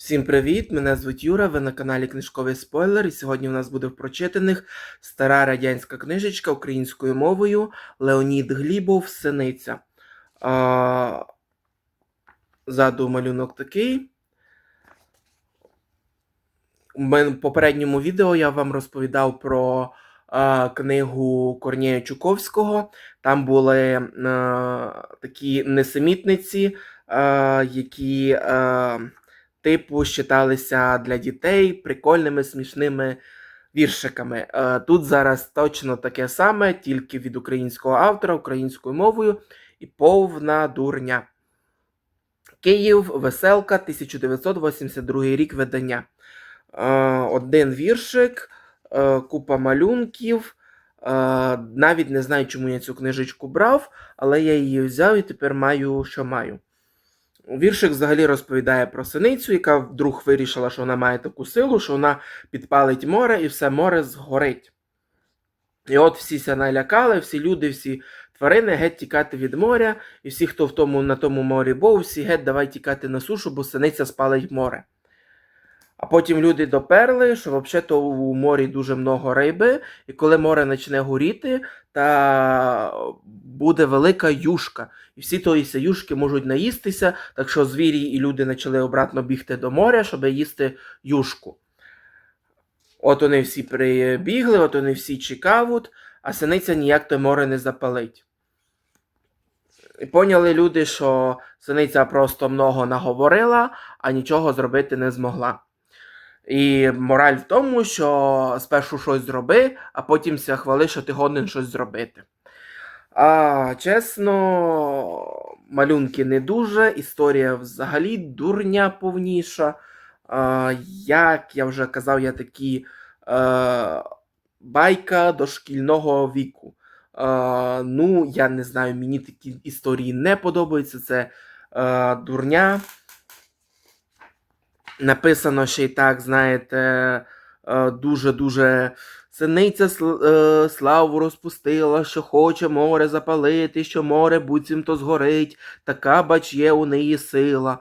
Всім привіт! Мене звуть Юра, ви на каналі Книжковий Спойлер. І сьогодні у нас буде в прочитаних стара радянська книжечка українською мовою Леонід Глібов Синиця. А, Ззаду малюнок такий. У мен- попередньому відео я вам розповідав про а, книгу Корнія Чуковського. Там були а, такі несемітниці, а, які. А, типу считалися для дітей прикольними, смішними віршиками. Е, Тут зараз точно таке саме, тільки від українського автора, українською мовою і повна дурня. Київ, Веселка, 1982 рік видання. Е, Один віршик, е, купа малюнків. Навіть не знаю, чому я цю книжечку брав, але я її взяв і тепер маю, що маю. Віршик взагалі розповідає про синицю, яка вдруг вирішила, що вона має таку силу, що вона підпалить море і все море згорить. І от всі налякали, всі люди, всі тварини геть тікати від моря, і всі, хто в тому, на тому морі був, всі геть давай тікати на сушу, бо синиця спалить море. А потім люди доперли, що взагалі у морі дуже много риби, і коли море почне горіти, та буде велика юшка. І всі тої юшки можуть наїстися, так що звірі і люди почали обратно бігти до моря, щоб їсти юшку. От вони всі прибігли, от вони всі чекають, а синиця ніяк то море не запалить. І поняли люди, що синиця просто много наговорила, а нічого зробити не змогла. І мораль в тому, що спершу щось зроби, а потім ся хвали, що ти годен щось зробити. А чесно, малюнки не дуже, історія взагалі дурня повніша. А, як я вже казав, я такі е, байка дошкільного віку. Е, ну, я не знаю, мені такі історії не подобаються. Це е, дурня. Написано ще й так, знаєте, е, дуже-дуже синиця е, славу розпустила, що хоче море запалити, що море буцімто згорить, така бач є у неї сила.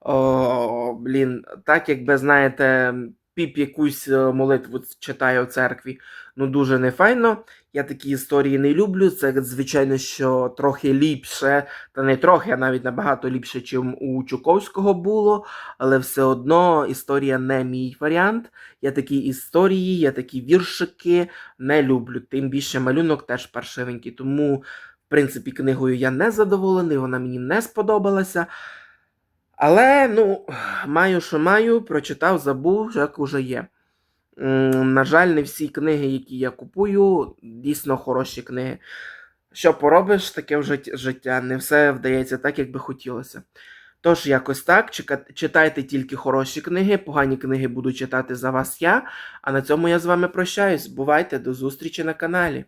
О, блін, так якби, знаєте, піп якусь е, молитву читає у церкві. Ну, дуже нефайно. Я такі історії не люблю. Це, звичайно, що трохи ліпше, та не трохи, а навіть набагато ліпше, чим у Чуковського було. Але все одно історія не мій варіант. Я такі історії, я такі віршики не люблю. Тим більше малюнок теж паршивенький. Тому, в принципі, книгою я не задоволений, вона мені не сподобалася. Але, ну, маю, що маю, прочитав, забув, як уже є. На жаль, не всі книги, які я купую, дійсно хороші книги. Що поробиш, таке вже життя. Не все вдається так, як би хотілося. Тож, якось так, читайте тільки хороші книги, погані книги буду читати за вас я. А на цьому я з вами прощаюсь. Бувайте, до зустрічі на каналі.